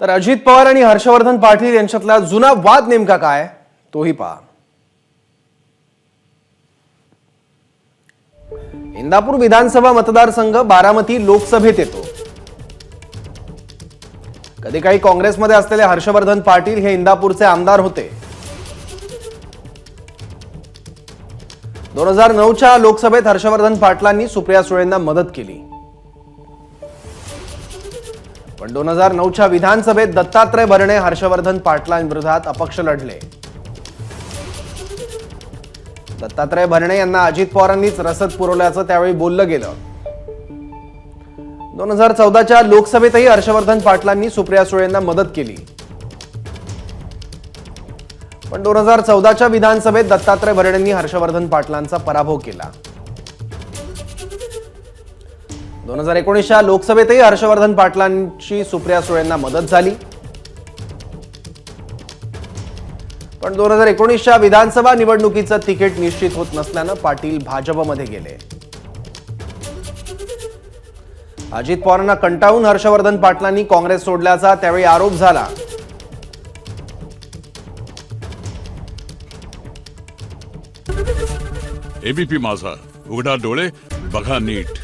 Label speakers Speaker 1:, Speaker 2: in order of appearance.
Speaker 1: तर अजित पवार आणि हर्षवर्धन पाटील यांच्यातला जुना वाद नेमका काय तोही पहा. इंदापूर विधानसभा मतदारसंघ बारामती लोकसभेत येतो. कधी काही काँग्रेसमध्ये असलेले हर्षवर्धन पाटील हे इंदापूरचे आमदार होते. दोन हजार नऊच्या लोकसभेत हर्षवर्धन पाटलांनी सुप्रिया सुळेंना मदत केली. पण दोन हजार नऊच्या विधानसभेत दत्तात्रय भरणे हर्षवर्धन पाटलांविरोधात अपक्ष लढले. दत्तात्रय भरणे यांना अजित पवारांनीच रसद पुरवल्याचं त्यावेळी बोललं गेलं. दोन हजार चौदाच्या लोकसभेतही हर्षवर्धन पाटलांनी सुप्रिया सुळेंना मदत केली. पण दोन हजार चौदाच्या विधानसभेत दत्तात्रय भरणेंनी हर्षवर्धन पाटलांचा पराभव केला. दोन हजार एकोणीसच्या लोकसभेतही हर्षवर्धन पाटलांची सुप्रिया सुळेंना मदत झाली. पण दोन हजार एकोणीसच्या विधानसभा निवडणुकीचं तिकीट निश्चित होत नसल्यानं पाटील भाजपमध्ये गेले. अजित पवारांना कंटाळून हर्षवर्धन पाटलांनी काँग्रेस सोडल्याचा त्यावेळी आरोप झाला.
Speaker 2: एबीपी माझा. उघडा डोळे बघा नीट.